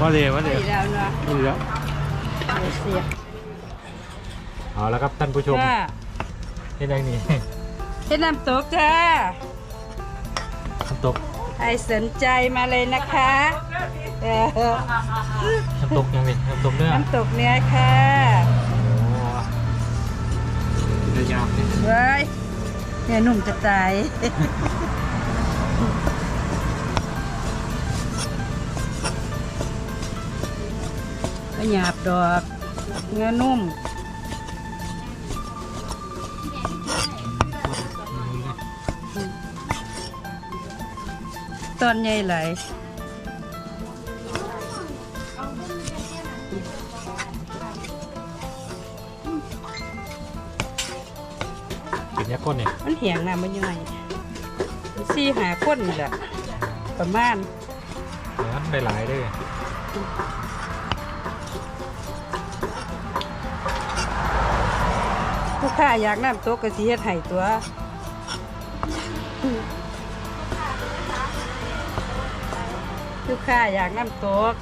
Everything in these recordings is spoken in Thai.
ว่าเดี๋ยวว่าเดี๋ยวดีแล้วเนาะนี่แล้วเดี๋ยวเสียบเอาแล้วครับท่านผู้ชมจ้าที่ไหนนี่เฮ็ดน้ำตกจ้าน้ำตกใครสนใจมาเลยนะคะเออน้ำตกยังนี่น้ำตกเนื้อน้ำตกเนื้อค่ะโอ้เนื้อยาวนี่เว้ยเนี่ยหนุ่มจะตาย ก็หยาบดอกเนื้อนุ่มตอนใหญ่ไหลายเป็นยักษ์ก้นเนี่ยมันเหียงน้ำมันย่อยสี่หาคนนี่แหละประมาณเนื้อได้หลายๆด้วย ผู้ค้าอยากน้ำตกกระสีเฮ็ดให้ตัวผู้ค้าอยากน้ำตก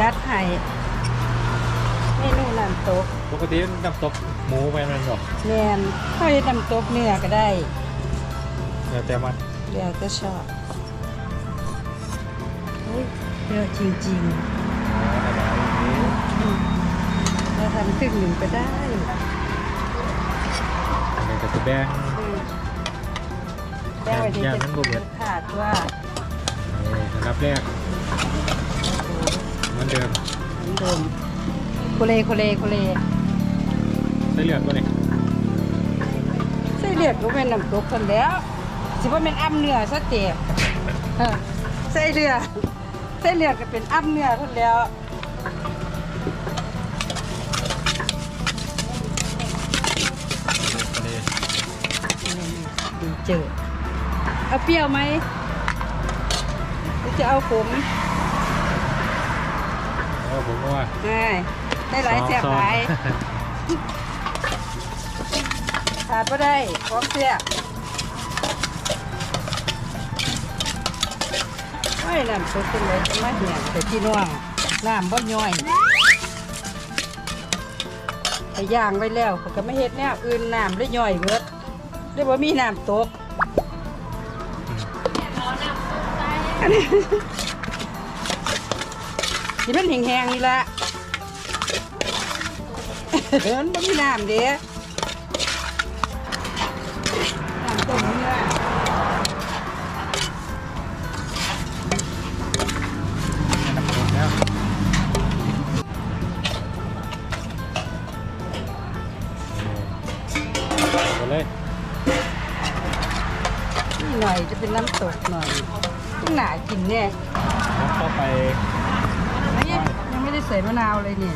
จัดให้เมนูน้ำตกปกติน้ำตกหมูไปมันหรอกแมนเขาเฮ็ดน้ำตกเนื้อก็ได้เดี๋ยวแต่มันเดี๋ยวจะชอบอุ๊ยเยอะจริงๆอืม เราทำครึ่งหนึ่งก็ได้อันนี้ก็จะแบ่งแก้วไว้ที่แก้วจะนั้นบ่เบิดขาดว่ารับแรกเหมือนเดิมเหมือนเดิมโคเลโคเลโคเลได้เหลือดก็เนี่ยใส่เหลือดก็เป็นน้ำตกกันแล้วสิว่าเป็นอ้ำเนื้อซะเตี๋ยเออใส่เหลือดใส่เหลือดก็เป็นอ้ำเนื้อคนแล้ว เจอเอาเปรี้ยวไหมหรือจะเอาขมเออผมก็ว่าได้ได้หลายเสียบซองหลายขาดก็ได้พร้อมเสียบไม่น้ำซุปเป็นเลยจะมาเหี่ยงแต่พี่น้องน้ำบ่ย่อยไปย่างไว้แล้วเขาก็ไม่เฮ็ดแนวอื่นน้ำได้ย่อยเบิด ได้บ่มีน้ำตกที่มันแห้งๆนี่ละเดินบ่มีน้ำเด้น้ำต้มเนื้อน้ำตกแล้วนี่ไปเลยนี่ หน่อยจะเป็นน้ำตกหน่อยต้องหนากินเนี่ยแล้วเข้าไปนี่ยังไม่ได้ใส่มะนาวเลยเนี่ย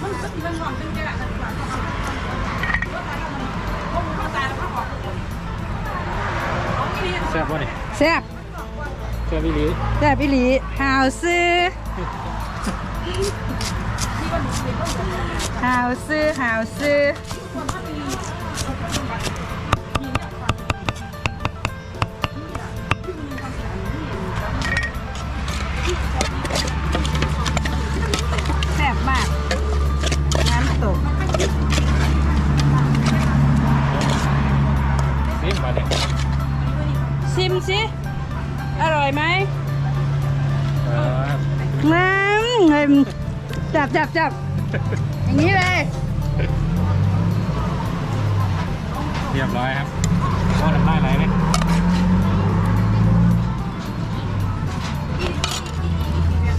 แซ่บวะนี่แซ่บแซ่บอีหลีแซ่บอีหลีหาวซื้อหาวซื้อหาวซื้อ สิ อร่อยไหมเออน้ำเงินจับจับจับอย่างนี้เลย เรียบร้อยครับว่าน้ำลายไหลเลย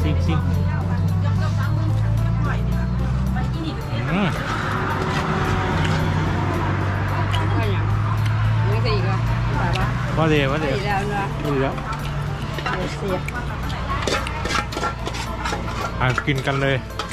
ซิมซิม แบบว่าว่าเดี๋ยวว่าเดี๋ยวดีแล้วเนาะนี่แล้วเดี๋ยวเสียบอะกินกันเลยอ